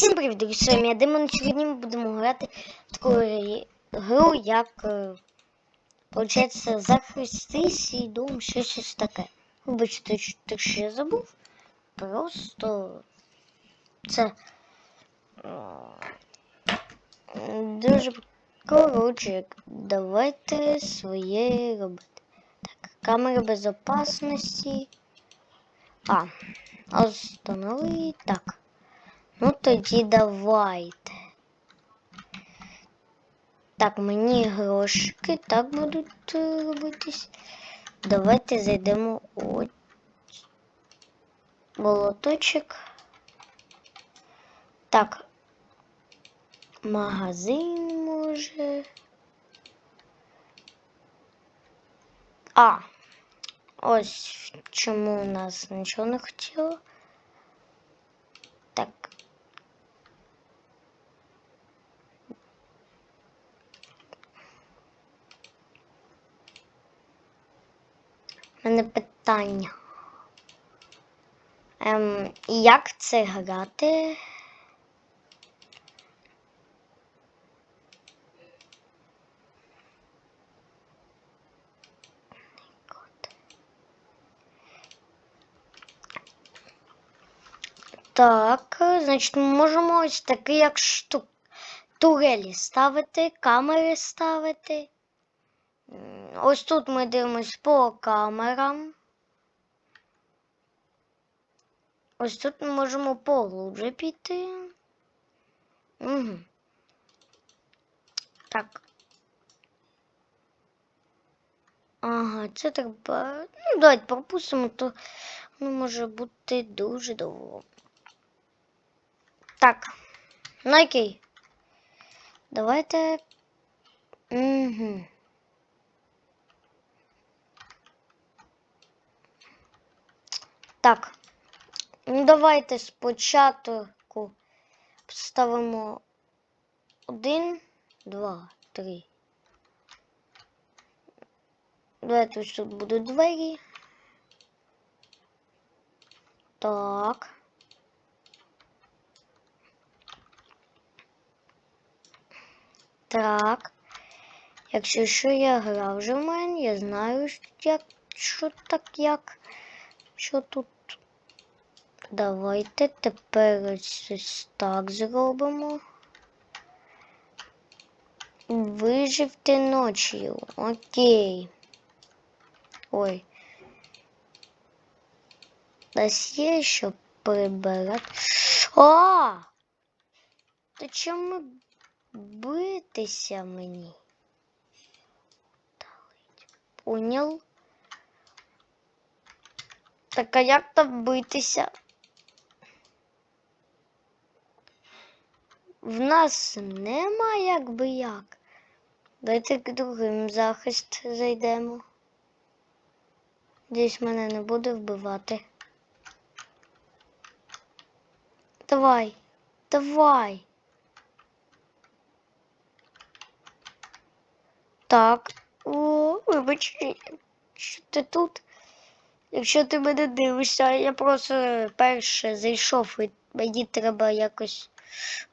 Всім привіт, з я Демон. Сьогодні ми будемо грати в таку гру, як е, Получається, захисти свій дом, щось щось таке. Вибачте, те, що я забув. Просто це дуже коротше. Давайте своє робити. Так, камера безопасності. А, останови. Так. Ну тоді давайте. Так, мені грошики так будуть е, робитись. Давайте зайдемо у болоточок. Так. Магазин може. А. Ось чому у нас нічого не хотіло. Так. У мене питання. Ем, як це грати? Так, значить, ми можемо ось такі, як штук. Турелі ставити, камери ставити. Ось тут ми дивимось по камерам. Ось тут ми можемо поглубже піти. Угу. Так. Ага, це так ба... Ну, давайте пропустимо, то воно може бути дуже довго. Так. Ну окей. Давайте. Угу. Так. Ну, давайте спочатку ставимо один, два, три. Давайте ось тут будуть двері. Так. Так. Якщо що я грав вже в мене, я знаю, як, що так як. Що тут? Давайте тепер ось ось так зробимо. Виживте ночі. Окей. Ой. Нас є що прибирати. А! То чому битися мені? Понял? Так а як там битися? В нас нема якби як. Давайте к другим захист зайдемо. Десь мене не буде вбивати. Давай, давай. Так. О, вибач, що ти тут? Якщо ти мене дивишся, я просто перше зайшов і мені треба якось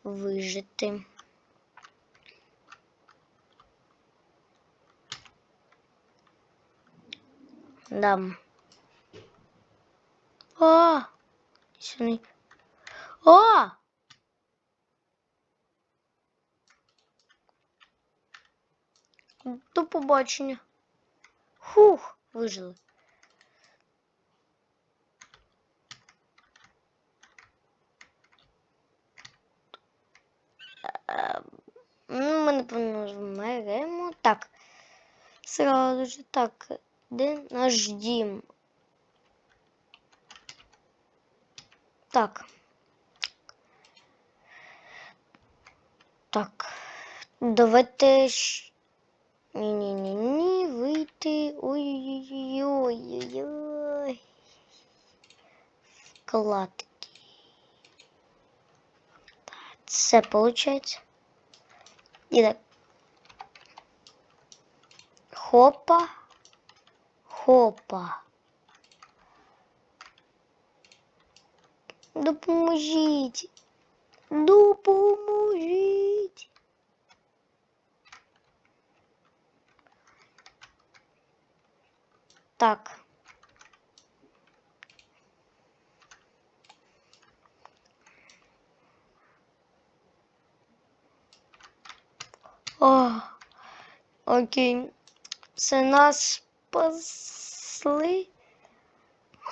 вижити. Дам. О! Сюди. О! До побачення. Хух, вижили. Сразу же так. Де наш дім? Так. Так. Давайте. щ- Ні-ні-ні-ні, вийти. Ой-ой-ой-ой-ой. Вкладки. Це получается. І так. Хопа. Хопа. Допоможіть. Допоможіть. Так. О, окей. Це нас спасли.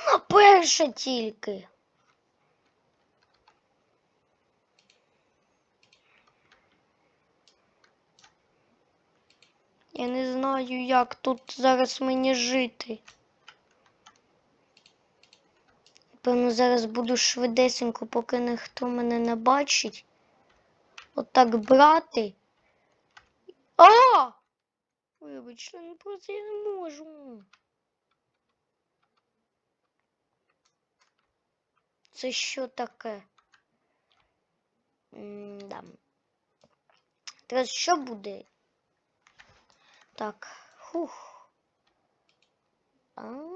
На перше тільки. Я не знаю, як тут зараз мені жити. Певно, зараз буду швидесенько, поки ніхто мене не бачить. Отак брати. А! Вибачте, ну просто я не можу. Це що таке? М-да. Зараз що буде? Так, хух. А?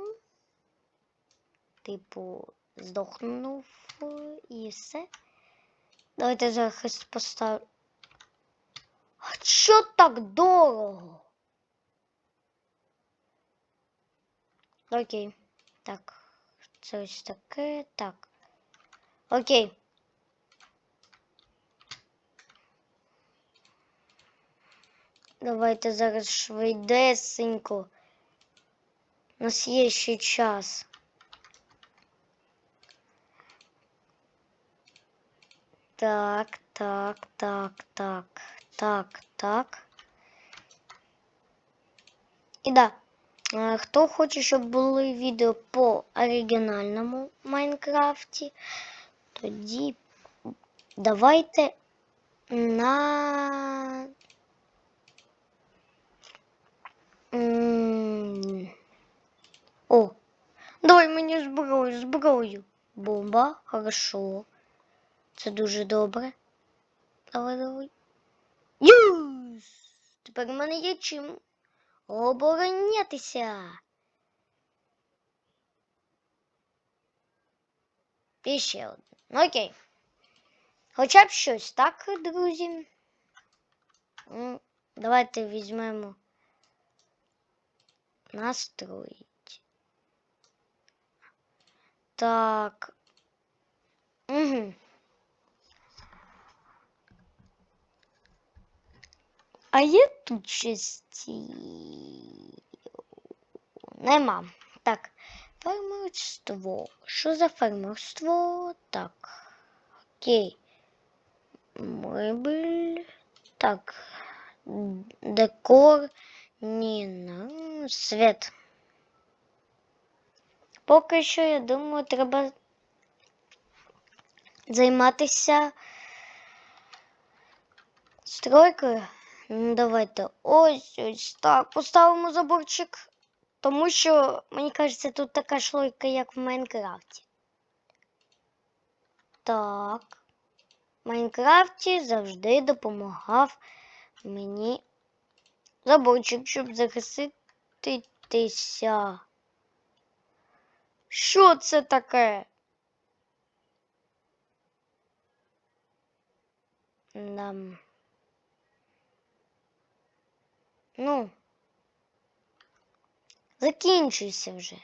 Типу, здохнув і все. Давайте захист поставлю. А що так дорого? Окей. Так. Це ось таке. Так. Окей. Давайте зараз швидесенько. У нас є ще час. Так, так, так, так, так, так. І да. Е, Хто хоче, щоб були відео по оригінальному Майнкрафті, тоді давайте на. О, давай мені зброю, зброю. Бомба, хорошо. Це дуже добре. Давай, давай. Юс! Тепер в мене є чим оборонятися. І ще один. Ну, Окей. Хоча б щось, так, друзі? М, Давайте візьмемо настроїть. Так. Угу. А є тут щось? ці- Нема. Так. Фермерство. Що за фермерство? Так. Окей. Мебель. Так. Д- Декор. Ні, ну, світ. Поки що, я думаю, треба займатися стройкою. Давайте ось ось так. Поставимо заборчик. Тому що, мені кажеться, тут така ж логіка, як в Майнкрафті. Так. В Майнкрафті завжди допомагав мені заборчик, щоб захиститися. Що це таке? Нам. Ну. Закінчуйся вже.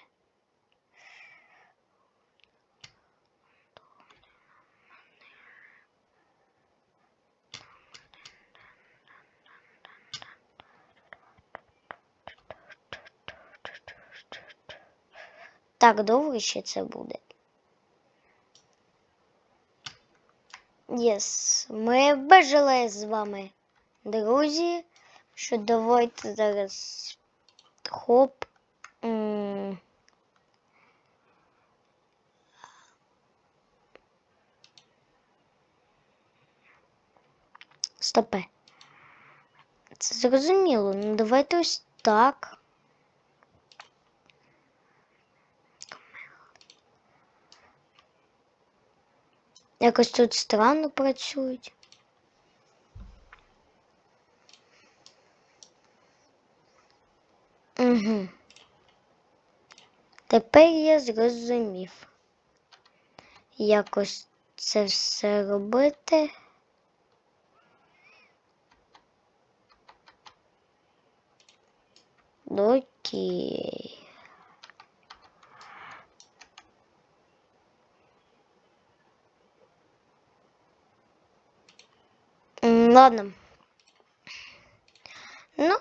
Так довго ще це буде. Єс, ми бажали з вами, друзі, що давайте зараз хоп. Стопе. Це зрозуміло. Ну давайте ось так. Якось тут странно працюють. Угу. Тепер я зрозумів. Якось це все робити. Окей. Ладно. Ну,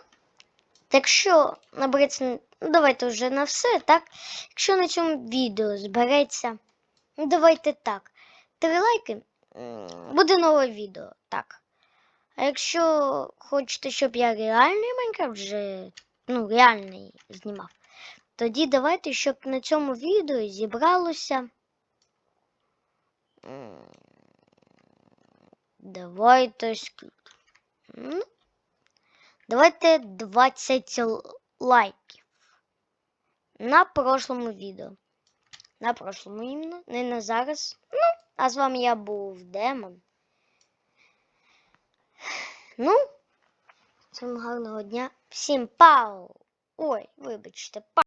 якщо набереться, ну давайте вже на все, так? Якщо на цьому відео збереться, ну давайте так. Три лайки, буде нове відео, так. А якщо хочете, щоб я реальний Майнкрафт вже, ну, реальний знімав, тоді давайте, щоб на цьому відео зібралося. Давайте скільки? Ну, давайте 20 лайків на прошлому відео. На прошлому іменно, не на зараз. Ну, а з вами я був Демон. Ну, всім гарного дня. Всім пау! Ой, вибачте, па.